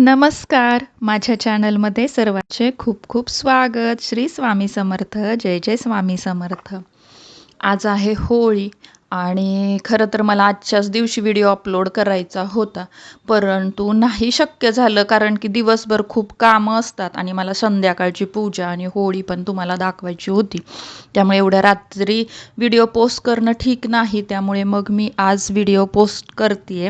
नमस्कार. माझ्या चॅनलमध्ये सर्वांचे खूप खूप स्वागत. श्री स्वामी समर्थ. जय जय स्वामी समर्थ. आज आहे होळी आणि खरं तर मला आजच्याच दिवशी व्हिडिओ अपलोड करायचा होता. परंतु नाही शक्य झालं कारण की दिवसभर खूप कामं असतात आणि मला संध्याकाळची पूजा आणि होळी पण तुम्हाला दाखवायची होती. त्यामुळे एवढ्या रात्री व्हिडिओ पोस्ट करणं ठीक नाही. त्यामुळे मग मी आज व्हिडिओ पोस्ट करते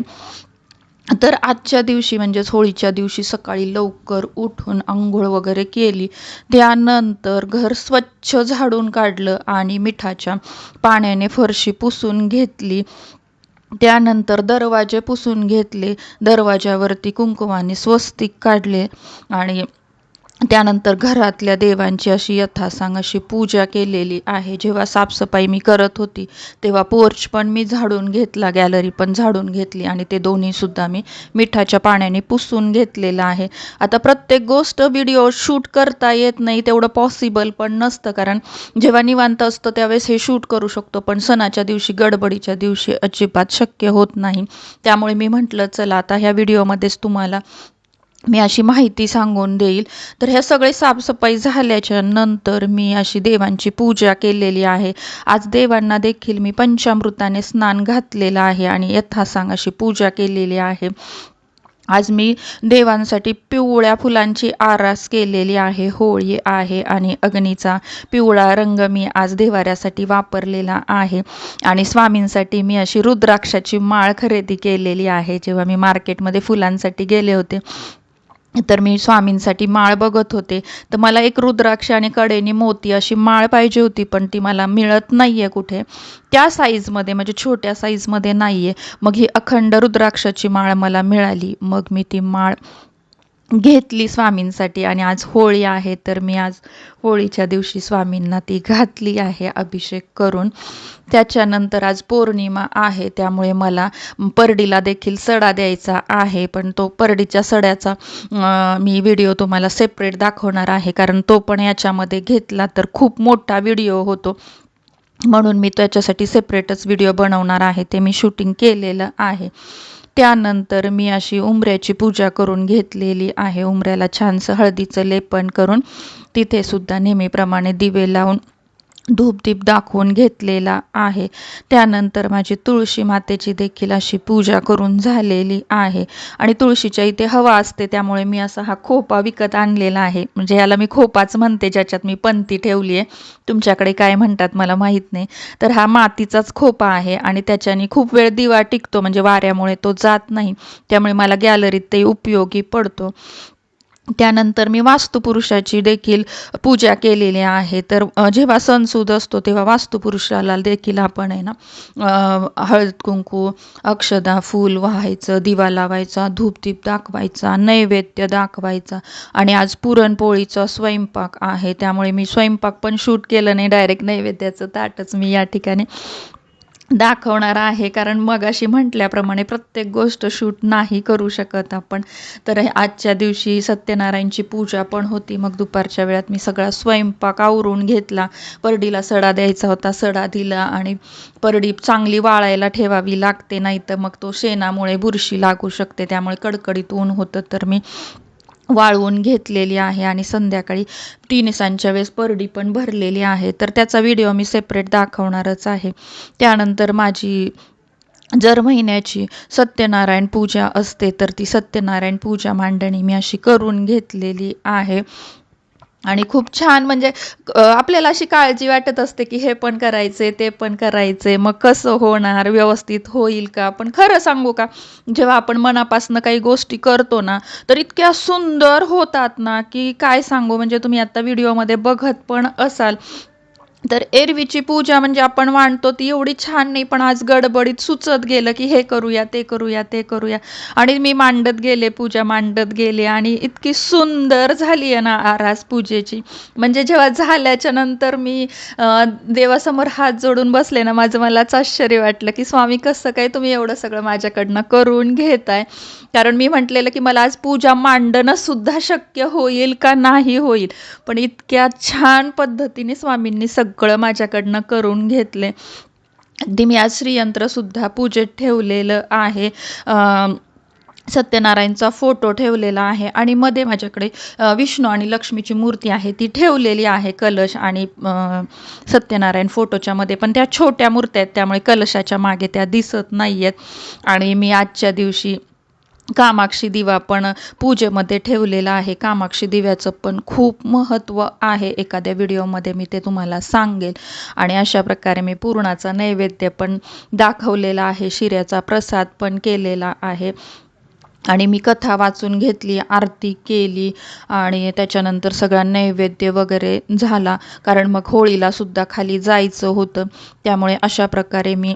तर आजच्या दिवशी म्हणजेच होळीच्या दिवशी सकाळी लवकर उठून आंघोळ वगैरे केली. त्यानंतर घर स्वच्छ झाडून काढलं आणि मिठाच्या पाण्याने फरशी पुसून घेतली. त्यानंतर दरवाजे पुसून घेतले. दरवाज्यावरती कुंकुमाने स्वस्तिक काढले आणि त्यानंतर घरातल्या देवांची अशी यथासांग अशी पूजा केलेली आहे. जेव्हा साफसफाई मी करत होती तेव्हा पोर्च पण मी झाडून घेतला गॅलरी पण झाडून घेतली आणि ते दोन्हीसुद्धा मी मिठाच्या पाण्याने पुसून घेतलेलं आहे. आता प्रत्येक गोष्ट व्हिडिओ शूट करता येत नाही तेवढं पॉसिबल पण नसतं. कारण जेव्हा निवांत असतं त्यावेळेस हे शूट करू शकतो पण सणाच्या दिवशी गडबडीच्या दिवशी अजिबात शक्य होत नाही. त्यामुळे मी म्हटलं चला आता ह्या व्हिडिओमध्येच तुम्हाला मी अशी माहिती सांगून देईल. तर ह्या सगळे साफसफाई झाल्याच्यानंतर मी अशी देवांची पूजा केलेली आहे. आज देवांना देखील मी पंचामृताने स्नान घातलेलं आहे आणि यथासांग अशी पूजा केलेली आहे. आज मी देवांसाठी पिवळ्या फुलांची आरास केलेली आहे होळी आहे आणि अग्नीचा पिवळा रंग मी आज देवाऱ्यासाठी वापरलेला आहे. आणि स्वामींसाठी मी अशी रुद्राक्षाची माळ खरेदी केलेली आहे. जेव्हा मी मार्केटमध्ये फुलांसाठी गेले होते तर मी स्वामींसाठी माळ बघत होते. तर मला एक रुद्राक्ष आणि कडेनी मोती अशी माळ पाहिजे होती पण ती मला मिळत नाही आहे कुठे. त्या साईजमध्ये म्हणजे छोट्या साईजमध्ये नाही आहे मग ही अखंड रुद्राक्षाची माळ मला मिळाली. मग मी ती माळ घेतली स्वामींसाठी आणि आज होळी आहे तर मी आज होळीच्या दिवशी स्वामींना ती घातली आहे अभिषेक करून. त्याच्यानंतर आज पौर्णिमा आहे त्यामुळे मला परडीला देखील सडा द्यायचा आहे पण तो परडीच्या सड्याचा मी व्हिडिओ तुम्हाला सेपरेट दाखवणार आहे कारण तो पण याच्यामध्ये घेतला तर खूप मोठा व्हिडिओ होतो. म्हणून मी त्याच्यासाठी सेपरेटच व्हिडिओ बनवणार आहे ते मी शूटिंग केलेलं आहे. त्यानंतर मी अशी उंबऱ्याची पूजा करून घेतलेली आहे. उंबऱ्याला छानसं हळदीचं लेपन करून तिथे सुद्धा नेहमीप्रमाणे दिवे लावून धूपदीप दाखवून घेतलेला आहे. त्यानंतर माझी तुळशी मातेची देखील अशी पूजा करून झालेली आहे. आणि तुळशीच्या इथे हवा असते त्यामुळे मी असा हा खोपा विकत आणलेला आहे. म्हणजे याला मी खोपाच म्हणते ज्याच्यात मी पंती ठेवली आहे. तुमच्याकडे काय म्हणतात मला माहीत नाही. तर हा मातीचाच खोपा आहे आणि त्याच्याने खूप वेळ दिवा टिकतो म्हणजे वाऱ्यामुळे तो जात नाही. त्यामुळे मला गॅलरीत ते उपयोगी पडतो. त्यानंतर मी वास्तुपुरुषाची देखील पूजा केलेली आहे. तर जेव्हा सणसूद असतो तेव्हा वास्तुपुरुषाला देखील आपण आहे ना हळद कुंकू अक्षदा फूल व्हायचं दिवा लावायचा धूपदीप दाखवायचा नैवेद्य दाखवायचा आणि आज पुरणपोळीचा स्वयंपाक आहे. त्यामुळे मी स्वयंपाक पण शूट केलं नाही डायरेक्ट नैवेद्याचं ताटच मी या ठिकाणी दाखवणार आहे. कारण मग अशी म्हटल्याप्रमाणे प्रत्येक गोष्ट शूट नाही करू शकत आपण. तर आजच्या दिवशी सत्यनारायणची पूजा पण होती. मग दुपारच्या वेळात मी सगळा स्वयंपाक आवरून घेतला. परडीला सडा द्यायचा होता. सडा दिला आणि परडी चांगली वाळायला ठेवावी लागते. नाही तर मग तो शेणामुळे बुरशी लागू शकते. त्यामुळे कडकडीत ऊन होतं. तर मी वाळवून घेतलेली आहे आणि संध्याकाळी टिनिसांच्या वेळेस परडी पण भरलेली आहे. तर त्याचा व्हिडिओ मी सेपरेट दाखवणारच आहे. त्यानंतर माझी जर महिन्याची सत्यनारायण पूजा असते तर ती सत्यनारायण पूजा मांडणी मी अशी करून घेतलेली आहे. आणि खूप छान म्हणजे आपल्याला अशी काळजी वाटत असते की हे पण करायचे ते पण करायचे मग कसं होणार व्यवस्थित होईल का? पण खरं सांगू का जेव्हा आपण मनापासून काही गोष्टी करतो ना तर इतक्या सुंदर होतात ना की काय सांगू? म्हणजे तुम्ही आता व्हिडिओमध्ये बघत पण असाल तर एरवीची पूजा म्हणजे आपण मांडतो ती एवढी छान नाही पण आज गडबडीत सुचत गेलं की हे करूया ते करूया ते करूया. आणि मी मांडत गेले पूजा मांडत गेले आणि इतकी सुंदर झाली आहे ना आरास पूजेची. म्हणजे जेव्हा झाल्याच्यानंतर मी देवासमोर हात जोडून बसले ना माझं मलाच आश्चर्य वाटलं की स्वामी कसं काय तुम्ही एवढं सगळं माझ्याकडनं करून घेताय. कारण मी म्हटलेलं की मला आज पूजा मांडणं सुद्धा शक्य होईल का नाही होईल. पण इतक्या छान पद्धतीने स्वामींनी सगळं सगळं माझ्याकडनं करून घेतले. अगदी मी आज श्रीयंत्रसुद्धा पूजेत ठेवलेलं आहे. सत्यनारायणचा फोटो ठेवलेला आहे आणि मध्ये माझ्याकडे विष्णू आणि लक्ष्मीची मूर्ती आहे ती ठेवलेली आहे कलश आणि सत्यनारायण फोटोच्या मध्ये. पण त्या छोट्या मूर्त्या आहेत त्यामुळे कलशाच्या मागे त्या दिसत नाही आहेत आणि मी आजच्या दिवशी कामाक्षी दिवा पण पूजेमध्ये ठेवलेला आहे. कामाक्षी दिव्याचं पण खूप महत्त्व आहे. एखाद्या व्हिडिओमध्ये मी ते तुम्हाला सांगेल. आणि अशा प्रकारे मी पूर्णाचा नैवेद्य पण दाखवलेला आहे. शिऱ्याचा प्रसाद पण केलेला आहे. आणि मी कथा वाचून घेतली आरती केली आणि त्याच्यानंतर सगळा नैवेद्य वगैरे झाला. कारण मग होळीला सुद्धा खाली जायचं होतं. त्यामुळे अशा प्रकारे मी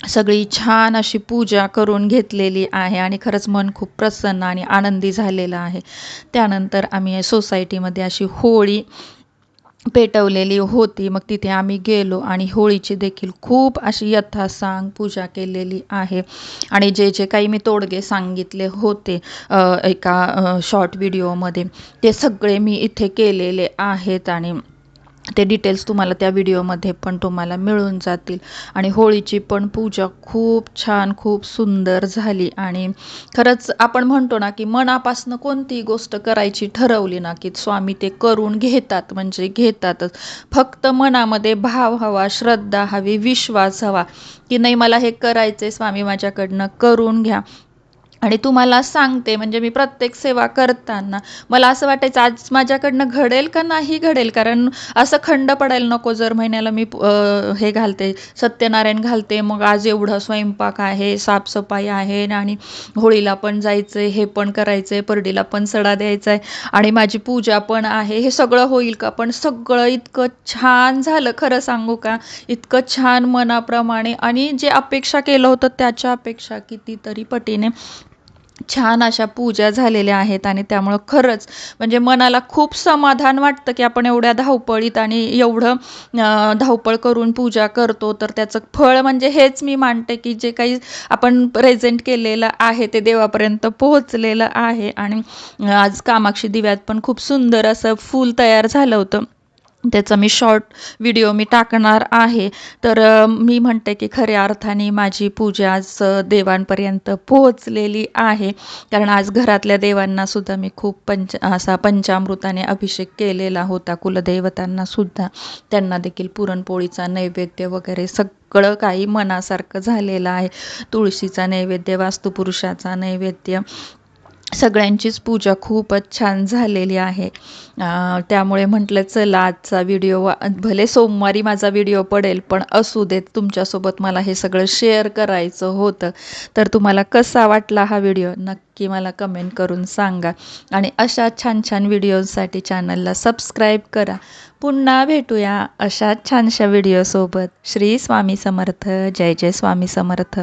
सगळी छान अशी पूजा करून घेतलेली आहे आणि खरंच मन खूप प्रसन्न आणि आनंदी झालेलं आहे. त्यानंतर आम्ही सोसायटीमध्ये अशी होळी पेटवलेली होती. मग तिथे आम्ही गेलो आणि होळीची देखील खूप अशी यथासांग पूजा केलेली आहे. आणि जे जे काही मी तोडगे सांगितले होते एका शॉर्ट व्हिडिओमध्ये ते सगळे मी इथे केलेले आहेत आणि ते डिटेल्स तुम्हाला त्या व्हिडिओमध्ये पण तुम्हाला मिळून जातील. आणि होळीची पण पूजा खूप छान खूप सुंदर झाली. आणि खरंच आपण म्हणतो ना की मनापासनं कोणतीही गोष्ट करायची ठरवली ना की स्वामी ते करून घेतात म्हणजे घेतातच. फक्त मनामध्ये भाव हवा श्रद्धा हवी विश्वास हवा की नाही मला हे करायचे स्वामी माझ्याकडनं करून घ्या. आणि तुम्हाला सांगते म्हणजे मी प्रत्येक सेवा करताना मला असं वाटायचं आज माझ्याकडनं घडेल का नाही घडेल? कारण असं खंड पडायला नको जर महिन्याला मी हे घालते सत्यनारायण घालते मग आज एवढं स्वयंपाक आहे साफसफाई आहे आणि होळीला पण जायचंय हे पण करायचंय परडीला पण सडा द्यायचा आहे आणि माझी पूजा पण आहे हे सगळं होईल का? पण सगळं इतकं छान झालं खरं सांगू का? इतकं छान मनाप्रमाणे आणि जे अपेक्षा केलं होतं त्याच्या अपेक्षा कितीतरी पटीने छान अशा पूजा झालेल्या आहेत आणि त्यामुळं खरंच म्हणजे मनाला खूप समाधान वाटतं की आपण एवढ्या धावपळीत आणि एवढं धावपळ करून पूजा करतो तर त्याचं फळ म्हणजे हेच मी मानते की जे काही आपण प्रेझेंट केलेलं आहे ते देवापर्यंत पोहोचलेलं आहे. आणि आज कामाक्षी दिव्यात पण खूप सुंदर असं फूल तयार झालं होतं. त्याचा मी शॉर्ट व्हिडिओ मी टाकणार आहे. तर मी म्हणते की खऱ्या अर्थाने माझी पूजा आज देवांपर्यंत पोहोचलेली आहे. कारण आज घरातल्या देवांना सुद्धा मी खूप पंच असा पंचामृताने अभिषेक केलेला होता. कुलदैवतांना सुद्धा त्यांना देखील पुरणपोळीचा नैवेद्य वगैरे सगळं काही मनासारखं झालेलं आहे. तुळशीचा नैवेद्य वास्तुपुरुषाचा नैवेद्य सगळ्यांचीच पूजा खूपच छान झालेली आहे. त्यामुळे म्हटलं चला आजचा व्हिडिओ वा- भले सोमवारी माझा व्हिडिओ पडेल पण असू देत तुमच्यासोबत मला हे सगळं शेअर करायचं होतं. तर तुम्हाला कसा वाटला हा व्हिडिओ? नक्की मला कमेंट करून सांगा. आणि अशा छान छान व्हिडिओसाठी चॅनलला सबस्क्राईब करा. पुन्हा भेटूया अशा छानशा व्हिडिओसोबत. श्री स्वामी समर्थ. जय जय स्वामी समर्थ.